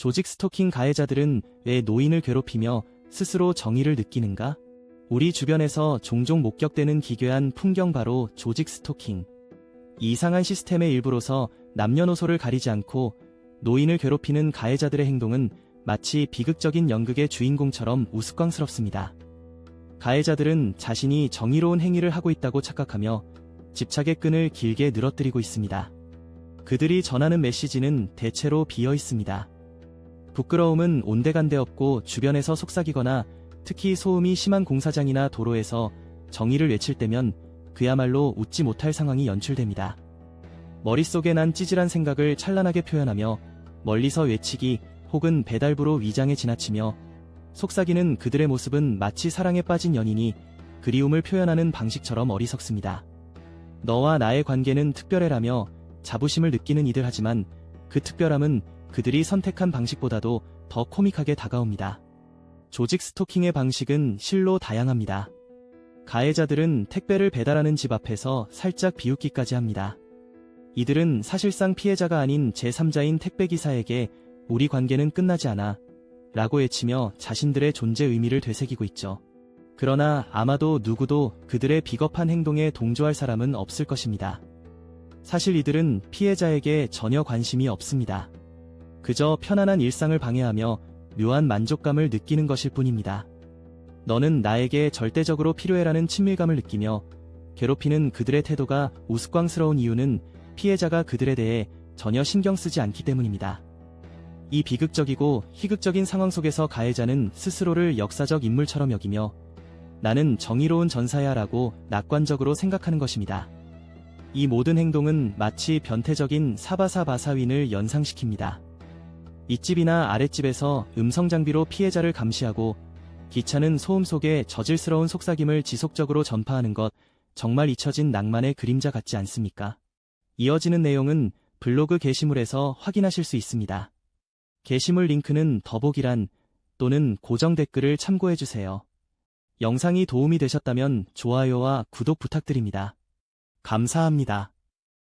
조직 스토킹 가해자들은 왜 노인을 괴롭히며 스스로 정의를 느끼는가? 우리 주변에서 종종 목격되는 기괴한 풍경 바로 조직 스토킹. 이 이상한 시스템의 일부로서 남녀노소를 가리지 않고 노인을 괴롭히는 가해자들의 행동은 마치 비극적인 연극의 주인공처럼 우스꽝스럽습니다. 가해자들은 자신이 정의로운 행위를 하고 있다고 착각하며 집착의 끈을 길게 늘어뜨리고 있습니다. 그들이 전하는 메시지는 대체로 비어 있습니다. 부끄러움은 온데간데 없고 주변에서 속삭이거나 특히 소음이 심한 공사장이나 도로에서 정의를 외칠 때면 그야말로 웃지 못할 상황이 연출됩니다. 머릿속에 난 찌질한 생각을 찬란하게 표현하며 멀리서 외치기 혹은 배달부로 위장에 지나치며 속삭이는 그들의 모습은 마치 사랑에 빠진 연인이 그리움을 표현하는 방식처럼 어리석습니다. 너와 나의 관계는 특별해라며 자부심을 느끼는 이들 하지만 그 특별함은 그들이 선택한 방식보다도 더 코믹하게 다가옵니다. 조직 스토킹의 방식은 실로 다양합니다. 가해자들은 택배를 배달하는 집 앞에서 살짝 비웃기까지 합니다. 이들은 사실상 피해자가 아닌 제3자인 택배기사에게 우리 관계는 끝나지 않아 라고 외치며 자신들의 존재 의미를 되새기고 있죠. 그러나 아마도 누구도 그들의 비겁한 행동에 동조할 사람은 없을 것입니다. 사실 이들은 피해자에게 전혀 관심이 없습니다. 그저 편안한 일상을 방해하며 묘한 만족감을 느끼는 것일 뿐입니다. 너는 나에게 절대적으로 필요해라는 친밀감을 느끼며 괴롭히는 그들의 태도가 우스꽝스러운 이유는 피해자가 그들에 대해 전혀 신경 쓰지 않기 때문입니다. 이 비극적이고 희극적인 상황 속에서 가해자는 스스로를 역사적 인물처럼 여기며 나는 정의로운 전사야 라고 낙관적으로 생각하는 것입니다. 이 모든 행동은 마치 변태적인 사바사바사윈을 연상시킵니다. 윗집이나 아랫집에서 음성 장비로 피해자를 감시하고 기차는 소음 속에 저질스러운 속삭임을 지속적으로 전파하는 것 정말 잊혀진 낭만의 그림자 같지 않습니까? 이어지는 내용은 블로그 게시물에서 확인하실 수 있습니다. 게시물 링크는 더보기란 또는 고정 댓글을 참고해주세요. 영상이 도움이 되셨다면 좋아요와 구독 부탁드립니다. 감사합니다.